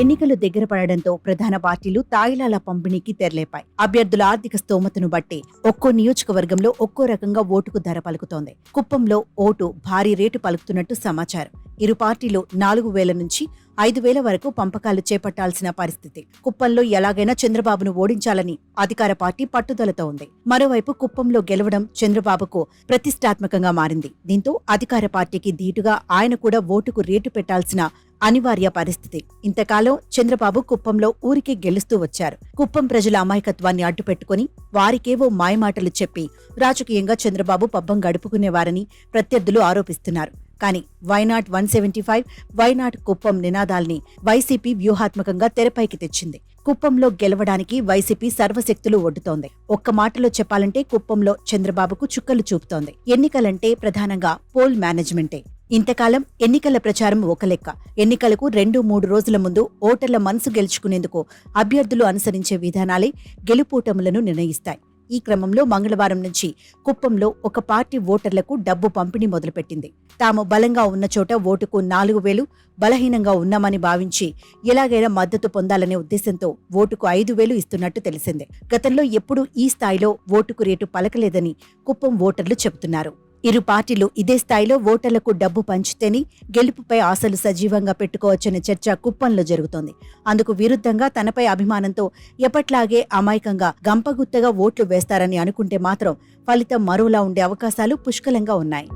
ఎన్నికలు దగ్గర పడడంతో ప్రధాన పార్టీలు తాయిలాల పంపిణీకి తెరలేపాయి. అభ్యర్థుల ఆర్థిక స్తోమతను బట్టి ఒక్కో నియోజకవర్గంలో ఒక్కో రకంగా ఓటుకు ధర పలుకుతోంది. కుప్పంలో ఓటు భారీ రేటు పలుకుతున్నట్టు సమాచారం. ఇరు పార్టీలు నాలుగు వేల నుంచి ఐదు వేల వరకు పంపకాలు చేపట్టాల్సిన పరిస్థితి. కుప్పంలో ఎలాగైనా చంద్రబాబును ఓడించాలని అధికార పార్టీ పట్టుదలతో ఉంది. మరోవైపు కుప్పంలో గెలవడం చంద్రబాబుకు ప్రతిష్టాత్మకంగా మారింది. దీంతో అధికార పార్టీకి ధీటుగా ఆయన కూడా ఓటుకు రేటు పెట్టాల్సిన అనివార్య పరిస్థితి. ఇంతకాలం చంద్రబాబు కుప్పంలో ఊరికే గెలుస్తూ వచ్చారు. కుప్పం ప్రజల అమాయకత్వాన్ని అడ్డుపెట్టుకుని వారికేవో మాయమాటలు చెప్పి రాజకీయంగా చంద్రబాబు పబ్బం గడుపుకునేవారని ప్రత్యర్థులు ఆరోపిస్తున్నారు. కానీ why not one seventy five why not Kuppam నినాదాల్ని YCP వ్యూహాత్మకంగా తెరపైకి తెచ్చింది. కుప్పంలో గెలవడానికి వైసీపీ సర్వశక్తులు ఒడ్డుతోంది. ఒక్క మాటలో చెప్పాలంటే కుప్పంలో చంద్రబాబుకు చుక్కలు చూపుతోంది. ఎన్నికలంటే ప్రధానంగా పోల్ మేనేజ్మెంటే. ఇంతకాలం ఎన్నికల ప్రచారం ఒక లెక్క. ఎన్నికలకు రెండు మూడు రోజుల ముందు ఓటర్ల మనసు గెలుచుకునేందుకు అభ్యర్థులు అనుసరించే విధానాలే గెలుపోటములను నిర్ణయిస్తాయి. ఈ క్రమంలో మంగళవారం నుంచి కుప్పంలో ఒక పార్టీ ఓటర్లకు డబ్బు పంపిణీ మొదలుపెట్టింది. తాము బలంగా ఉన్న చోట ఓటుకు నాలుగు వేలు బలహీనంగా ఉన్నామని భావించి ఎలాగైనా మద్దతు పొందాలనే ఉద్దేశంతో ఓటుకు ఐదు వేలు ఇస్తున్నట్టు తెలిసిందే. గతంలో ఎప్పుడూ ఈ స్థాయిలో ఓటుకు రేటు పలకలేదని కుప్పం ఓటర్లు చెబుతున్నారు. ఇరు పార్టీలు ఇదే స్థాయిలో ఓటర్లకు డబ్బు పంచితేనే గెలుపుపై ఆశలు సజీవంగా పెట్టుకోవచ్చనే చర్చ కుప్పంలో జరుగుతోంది. అందుకు విరుద్ధంగా తనపై అభిమానంతో ఎప్పట్లాగే అమాయకంగా గంపగుత్తగా ఓట్లు వేస్తారని అనుకుంటే మాత్రం ఫలితం మరోలా ఉండే అవకాశాలు పుష్కలంగా ఉన్నాయి.